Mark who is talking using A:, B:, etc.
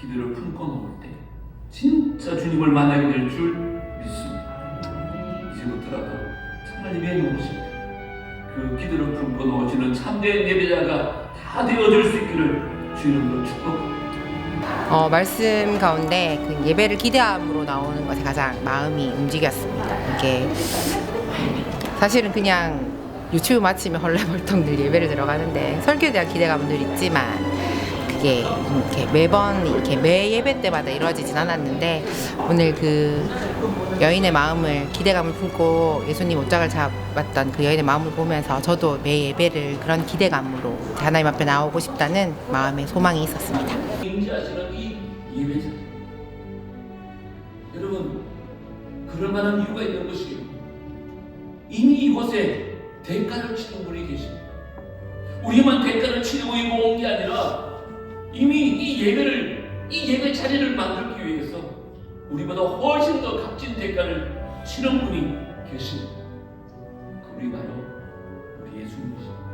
A: 기도를 품고 나올 때 진짜 주님을 만나게 될 줄 믿습니다. 이제부터라도 정말 예배해 보십니다. 그 기도를 품고 나오시는 참된 예배자가 다 되어줄 수 있기를 주님으로 축복합니다.
B: 어, 말씀 가운데 그 예배를 기대함으로 나오는 것에 가장 마음이 움직였습니다. 이게 사실은 그냥 유튜브 마치면 헐레벌떡 늘 예배를 들어가는데 설교에 대한 기대감은 늘 있지만 그게 이렇게 매번 이렇게 매 예배 때마다 이루어지진 않았는데 오늘 그 여인의 마음을 기대감을 품고 예수님 옷장을 잡았던 그 여인의 마음을 보면서 저도 매 예배를 그런 기대감으로 하나님 앞에 나오고 싶다는 마음의 소망이 있었습니다.
A: 여러분, 그럴 만한 이유가 있는 것이 이미 이곳에 대가를 치는 분이 계십니다. 우리만 대가를 이거 온게 아니라 이미 이 예배를 이 예배 자리를 만들기 위해서 우리보다 훨씬 더 값진 대가를 치는 분이 계신 그분이 바로 우리 예수님이십니다.